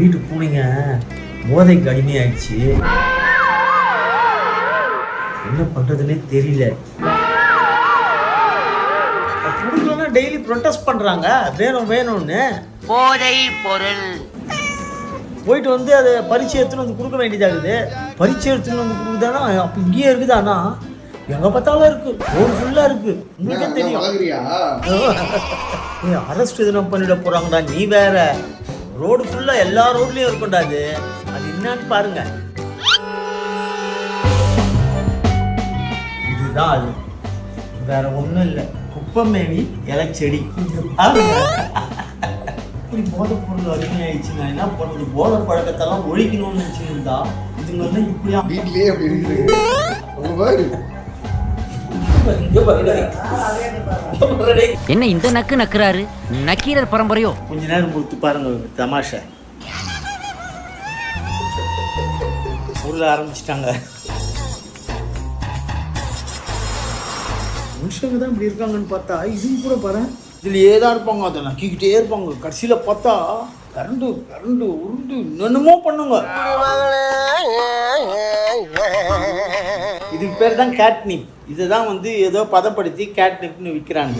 வீட்டு பூனைங்க. போதைக்கு அடிமையாயிடுச்சு. என்ன பண்றதுன்னே தெரியல. கொடுக்கலன்னா டெய்லி ப்ரொட்டஸ்ட் பண்றாங்க. வேணும் வேணும்னு. போதை பொருள். போயிட்டு வந்து அதை பரிச்சை எடுத்துன்னு வந்து கொடுக்க வேண்டியதாகுது. பரிச்சை எடுத்துன்னு வந்து கொடுக்குதானா? அப்போ இங்கேயே இருக்குதானா? எங்க பார்த்தாலும் இருக்கு. ரோடு ஃபுல்லா இருக்கு. உங்களுக்கே தெரியும். அரெஸ்ட் எதுனா பண்ணிட போறாங்கடா. நீ வேற. ரோடு ஃபுல்லா எல்லா ரோட்லயும் இருக்கும்டா அது. அது என்னன்னு பாருங்க. இதுதான் அது. வேற ஒண்ணும் இல்லை. குப்பமேனி இலைச்செடி இப்படி போதை பொருள் அருமையாயிடுச்சு. என்ன பண்ணுறது? போதை பழக்கத்தெல்லாம் ஒழிக்கணும்னு நினைச்சிருந்தா இதுங்க வந்து இப்படியா வீட்லயே அப்படி இருக்குது. என்ன இந்த நக்கு நக்குறாரு? நக்கீரர் பரம்பரையோ? கொஞ்ச நேரம் பொறுத்து பாருங்க தமாஷை. உள்ள ஆரம்பிச்சிட்டாங்க. மனுஷங்க தான் இப்படி இருக்காங்கன்னு பார்த்தா இதுவும் கூட பாரு. இதுலயே தான் இருப்பாங்க அதை நக்கிக்கிட்டே இருப்பாங்க. கடைசியில பார்த்தா கரண்டு கரண்டு உருண்டு என்னென்னமோ பண்ணுங்க. இதுக்கு பேர் தான் கேட்னிப் இதை தான் வந்து ஏதோ பதப்படுத்தி கேட்னிப்னு விற்கிறாங்க